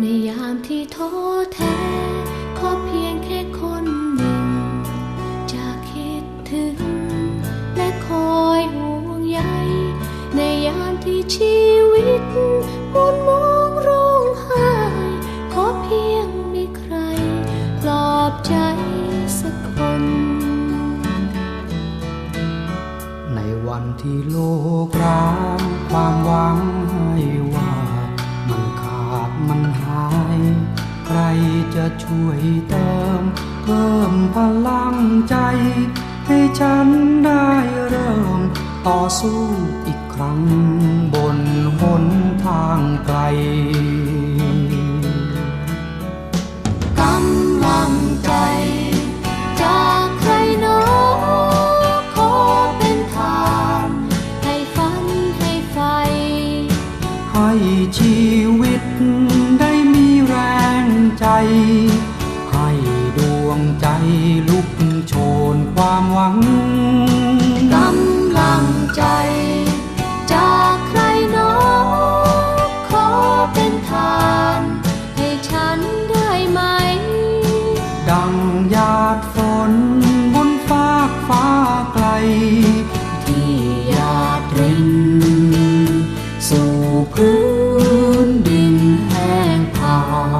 ในยามที่ท้อแท้ขอเพียงแค่คนหนึ่ง จะคิดถึง และคอยห่วงใยในยามที่ชีวิตมุนมองร้องไห้ขอเพียงมีใคร ปลอบใจสักคน ในวันที่โลกร้างความหวังให้ว่ามันขาด มันหาย ใครจะช่วยเติม เพิ่มพลังใจ ให้ฉันได้เริ่ม ต่อสู้อีกครั้ง บนหนทางไกลกำลังใจจากใครหนอขอเป็นทานให้ฝันให้ไฟให้ชีวิต กำลังใจ จากใครหนอขอเป็นทาน ให้ฉันได้ไหม ดังหยาดฝนบนฟากฟ้าไกล ที่หยาดริน สู่พื้นดินแห้งผาก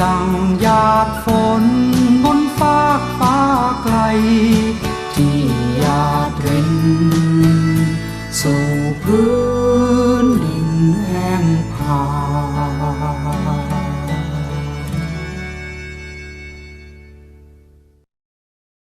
สังอยากฝน